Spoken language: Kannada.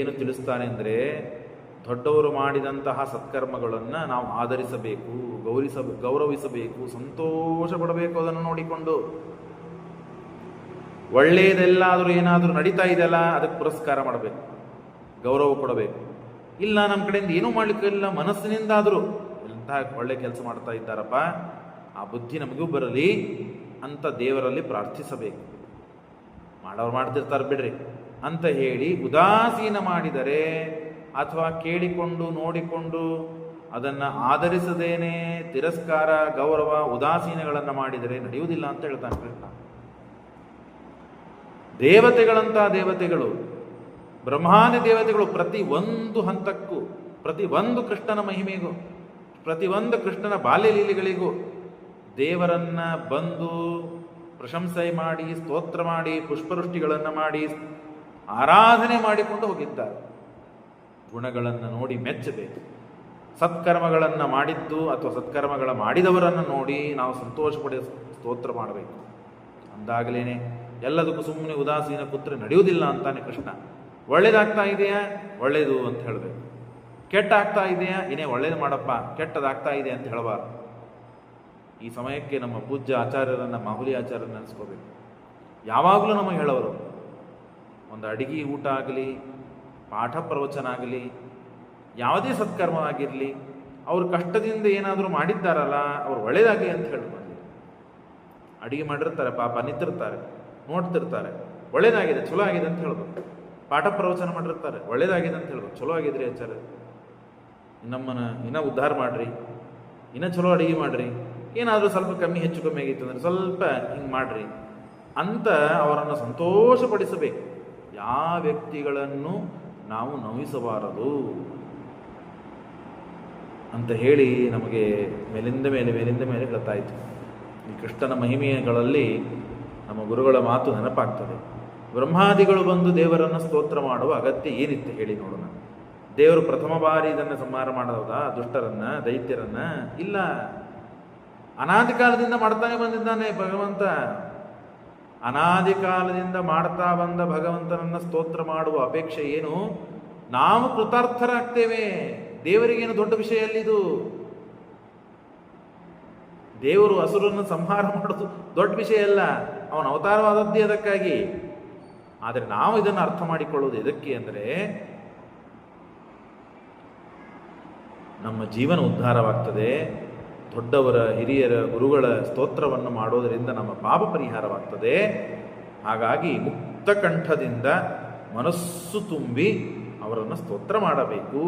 ಏನು ತಿಳಿಸ್ತಾನೆ ಅಂದರೆ ದೊಡ್ಡವರು ಮಾಡಿದಂತಹ ಸತ್ಕರ್ಮಗಳನ್ನು ನಾವು ಆಧರಿಸಬೇಕು, ಗೌರಿಸ, ಗೌರವಿಸಬೇಕು ಸಂತೋಷ ಪಡಬೇಕು ಅದನ್ನು ನೋಡಿಕೊಂಡು. ಒಳ್ಳೆಯದೆಲ್ಲಾದರೂ ಏನಾದರೂ ನಡೀತಾ ಇದೆಯಲ್ಲ, ಅದಕ್ಕೆ ಪುರಸ್ಕಾರ ಮಾಡಬೇಕು, ಗೌರವ ಕೊಡಬೇಕು. ಇಲ್ಲ ನಮ್ಮ ಕಡೆಯಿಂದ ಏನೂ ಮಾಡಲಿಕ್ಕಿಲ್ಲ ಮನಸ್ಸಿನಿಂದಾದರೂ. ಎಂತಹ ಒಳ್ಳೆ ಕೆಲಸ ಮಾಡ್ತಾ ಇದ್ದಾರಪ್ಪ, ಆ ಬುದ್ಧಿ ನಮಗೂ ಬರಲಿ, ಅಂತ ದೇವರಲ್ಲಿ ಪ್ರಾರ್ಥಿಸಬೇಕು. ಮಾಡೋರು ಮಾಡ್ತಿರ್ತಾರೆ ಬಿಡ್ರಿ. ಅಂತ ಹೇಳಿ ಉದಾಸೀನ ಮಾಡಿದರೆ ಅಥವಾ ಕೇಳಿಕೊಂಡು ನೋಡಿಕೊಂಡು ಅದನ್ನು ಆಧರಿಸದೇನೆ ತಿರಸ್ಕಾರ, ಗೌರವ, ಉದಾಸೀನಗಳನ್ನು ಮಾಡಿದರೆ ನಡೆಯುವುದಿಲ್ಲ ಅಂತ ಹೇಳ್ತಾನೆ ಕೃಷ್ಣ. ದೇವತೆಗಳಂತ ದೇವತೆಗಳು, ಬ್ರಹ್ಮಾದಿ ದೇವತೆಗಳು ಪ್ರತಿ ಒಂದು ಹಂತಕ್ಕೂ, ಪ್ರತಿ ಒಂದು ಕೃಷ್ಣನ ಮಹಿಮೆಗೂ, ಪ್ರತಿ ಒಂದು ಕೃಷ್ಣನ ಬಾಲ್ಯ ಲೀಲೆಗಳಿಗೂ ದೇವರನ್ನ ಬಂದು ಪ್ರಶಂಸೆ ಮಾಡಿ, ಸ್ತೋತ್ರ ಮಾಡಿ, ಪುಷ್ಪವೃಷ್ಟಿಗಳನ್ನು ಮಾಡಿ ಆರಾಧನೆ ಮಾಡಿಕೊಂಡು ಹೋಗಿದ್ದಾರೆ. ಗುಣಗಳನ್ನು ನೋಡಿ ಮೆಚ್ಚಬೇಕು. ಸತ್ಕರ್ಮಗಳನ್ನು ಮಾಡಿದ್ದು ಅಥವಾ ಸತ್ಕರ್ಮಗಳ ಮಾಡಿದವರನ್ನು ನೋಡಿ ನಾವು ಸಂತೋಷ ಸ್ತೋತ್ರ ಮಾಡಬೇಕು. ಅಂದಾಗಲೇನೆ ಎಲ್ಲದಕ್ಕೂ ಸುಮ್ಮನೆ ಉದಾಸೀನ ಕೂತ್ರೆ ನಡೆಯುವುದಿಲ್ಲ ಅಂತಾನೆ ಕೃಷ್ಣ. ಒಳ್ಳೇದಾಗ್ತಾ ಇದೆಯಾ? ಒಳ್ಳೇದು ಅಂತ ಹೇಳಬೇಕು. ಕೆಟ್ಟ ಆಗ್ತಾ ಇದೆಯಾ? ಏನೇ ಒಳ್ಳೇದು ಮಾಡಪ್ಪ, ಕೆಟ್ಟದಾಗ್ತಾ ಇದೆ ಅಂತ ಹೇಳಬಾರ್ದು. ಈ ಸಮಯಕ್ಕೆ ನಮ್ಮ ಪೂಜ್ಯ ಆಚಾರ್ಯರನ್ನು ಮಾಹುಲಿ ಆಚಾರ್ಯರನ್ನು ನೆನೆಸ್ಕೋಬೇಕು. ಯಾವಾಗಲೂ ನಮಗೆ ಹೇಳೋರು ಒಂದು ಅಡಿಗೆ ಊಟ ಆಗಲಿ, ಪಾಠ ಪ್ರವಚನ ಆಗಲಿ, ಯಾವುದೇ ಸತ್ಕರ್ಮ ಆಗಿರಲಿ ಅವ್ರು ಕಷ್ಟದಿಂದ ಏನಾದರೂ ಮಾಡಿದ್ದಾರಲ್ಲ, ಅವ್ರು ಒಳ್ಳೇದಾಗಲಿ ಅಂತ ಹೇಳ್ಬಾರ್ದು ಅಡಿಗೆ ಮಾಡಿರ್ತಾರೆ, ಪಾಪ ನಿಂತಿರ್ತಾರೆ, ನೋಡ್ತಿರ್ತಾರೆ, ಒಳ್ಳೇದಾಗಿದೆ, ಚಲೋ ಆಗಿದೆ ಅಂತ ಹೇಳ್ಬೋದು ಪಾಠ ಪ್ರವಚನ ಮಾಡಿರ್ತಾರೆ, ಒಳ್ಳೇದಾಗಿದೆ ಅಂತ ಹೇಳ್ಬೋದು ಚಲೋ ಆಗಿದ್ರಿ ಆಚಾರ ನಮ್ಮನ್ನ ಇನ್ನೂ ಉದ್ಧಾರ ಮಾಡ್ರಿ, ಇನ್ನೂ ಚಲೋ ಅಡಿಗೆ ಮಾಡಿರಿ, ಏನಾದರೂ ಸ್ವಲ್ಪ ಕಮ್ಮಿ ಹೆಚ್ಚು ಕಮ್ಮಿ ಆಗಿತ್ತು ಅಂದ್ರೆ ಸ್ವಲ್ಪ ಹಿಂಗೆ ಮಾಡಿರಿ ಅಂತ ಅವರನ್ನು ಸಂತೋಷಪಡಿಸಬೇಕು. ಯಾವ ವ್ಯಕ್ತಿಗಳನ್ನು ನಾವು ನೋಯಿಸಬಾರದು ಅಂತ ಹೇಳಿ ನಮಗೆ ಮೇಲಿಂದ ಮೇಲೆ ಮೇಲಿಂದ ಮೇಲೆ ಇತ್ತು ಈ ಕೃಷ್ಣನ ಮಹಿಮೆಗಳಲ್ಲಿ ನಮ್ಮ ಗುರುಗಳ ಮಾತು ನೆನಪಾಗ್ತದೆ. ಬ್ರಹ್ಮಾದಿಗಳು ಬಂದು ದೇವರನ್ನು ಸ್ತೋತ್ರ ಮಾಡುವ ಅಗತ್ಯ ಏನಿತ್ತು ಹೇಳಿ ನೋಡೋಣ ದೇವರು ಪ್ರಥಮ ಬಾರಿ ಇದನ್ನು ಸಂಹಾರ ಮಾಡೋದಾ ದುಷ್ಟರನ್ನ, ದೈತ್ಯರನ್ನ? ಇಲ್ಲ. ಅನಾದಿ ಕಾಲದಿಂದ ಮಾಡ್ತಾನೆ ಬಂದಿದ್ದಾನೆ ಭಗವಂತ. ಅನಾದಿ ಕಾಲದಿಂದ ಮಾಡ್ತಾ ಬಂದ ಭಗವಂತನನ್ನ ಸ್ತೋತ್ರ ಮಾಡುವ ಅಪೇಕ್ಷೆ ಏನು? ನಾವು ಕೃತಾರ್ಥರಾಗ್ತೇವೆ. ದೇವರಿಗೇನು ದೊಡ್ಡ ವಿಷಯ ಅಲ್ಲಿದು ದೇವರು ಹಸುರನ್ನು ಸಂಹಾರ ಮಾಡೋದು ದೊಡ್ಡ ವಿಷಯ ಅಲ್ಲ. ಅವನ ಅವತಾರವಾದದ್ದೇ ಅದಕ್ಕಾಗಿ. ಆದರೆ ನಾವು ಇದನ್ನು ಅರ್ಥ ಮಾಡಿಕೊಳ್ಳುವುದು ಎದಕ್ಕೆ ಅಂದರೆ, ನಮ್ಮ ಜೀವನ ಉದ್ಧಾರವಾಗ್ತದೆ. ದೊಡ್ಡವರ, ಹಿರಿಯರ ಗುರುಗಳ ಸ್ತೋತ್ರವನ್ನು ಮಾಡೋದರಿಂದ ನಮ್ಮ ಪಾಪ ಪರಿಹಾರವಾಗ್ತದೆ. ಹಾಗಾಗಿ ಮುಕ್ತಕಂಠದಿಂದ ಮನಸ್ಸು ತುಂಬಿ ಅವರನ್ನು ಸ್ತೋತ್ರ ಮಾಡಬೇಕು.